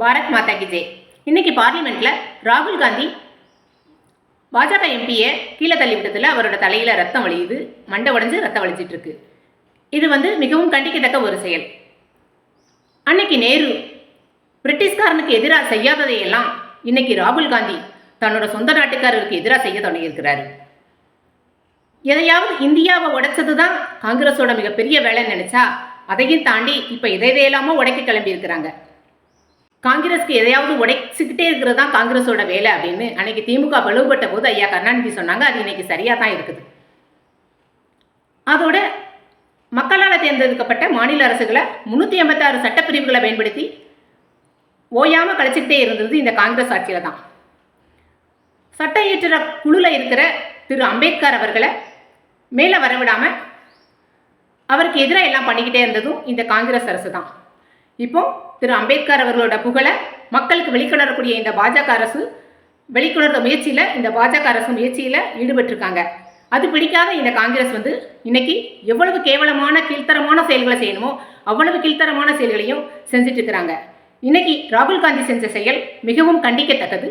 பாரத் மாதா கி ஜெய். இன்னைக்கு பார்லிமெண்ட்ல ராகுல் காந்தி பாஜக எம்பியை கீழே தள்ளி விட்டதில் அவரோட தலையில் ரத்தம் வழியுது மண்டை உடைஞ்சு ரத்தம் வலிச்சிட்டு இருக்கு. இது வந்து மிகவும் கண்டிக்கத்தக்க ஒரு செயல். அன்னைக்கு நேரு பிரிட்டிஷ்காரனுக்கு எதிராக செய்யாததையெல்லாம் இன்னைக்கு ராகுல் காந்தி தன்னோட சொந்த நாட்டுக்காரருக்கு எதிராக செய்ய தொடங்கியிருக்கிறாரு. எதையாவது இந்தியாவை உடைச்சது தான் காங்கிரஸோட மிகப்பெரிய வேலைன்னு நினச்சா அதையும் தாண்டி இப்போ எதை எதையெல்லாமோ உடைக்க கிளம்பி இருக்கிறாங்க காங்கிரஸ்க்கு எதையாவது உடைச்சிக்கிட்டே இருக்கிறது தான் காங்கிரஸோட வேலை அப்படின்னு அன்னைக்கு திமுக வலுப்பட்ட போது ஐயா கருணாநிதி சொன்னாங்க. அது இன்னைக்கு சரியாக தான் இருக்குது. அதோட மக்களால் தேர்ந்தெடுக்கப்பட்ட மாநில அரசுகளை முந்நூற்றி ஐம்பத்தாறு சட்டப்பிரிவுகளை பயன்படுத்தி ஓயாமல் கழிச்சிக்கிட்டே இருந்தது இந்த காங்கிரஸ் ஆட்சியில் தான். சட்டம் இயற்றுற குழுவில் இருக்கிற திரு அம்பேத்கர் அவர்களை மேலே வரவிடாமல் அவருக்கு எதிராக எல்லாம் பண்ணிக்கிட்டே இருந்ததும் இந்த காங்கிரஸ் அரசு தான். இப்போ திரு அம்பேத்கர் அவர்களோட புகழை மக்களுக்கு வெளிக்கொணரக்கூடிய இந்த பாஜக அரசு வெளிக்கொணர்ந்த முயற்சியில் இந்த பாஜக அரசு முயற்சியில் ஈடுபட்டிருக்காங்க. அது பிடிக்காத இந்த காங்கிரஸ் வந்து இன்னைக்கு எவ்வளவு கேவலமான கீழ்த்தரமான செயல்களை செய்யணுமோ அவ்வளவு கீழ்த்தரமான செயல்களையும் செஞ்சுட்டு இருக்கிறாங்க. இன்னைக்கு ராகுல் காந்தி செஞ்ச செயல் மிகவும் கண்டிக்கத்தக்கது.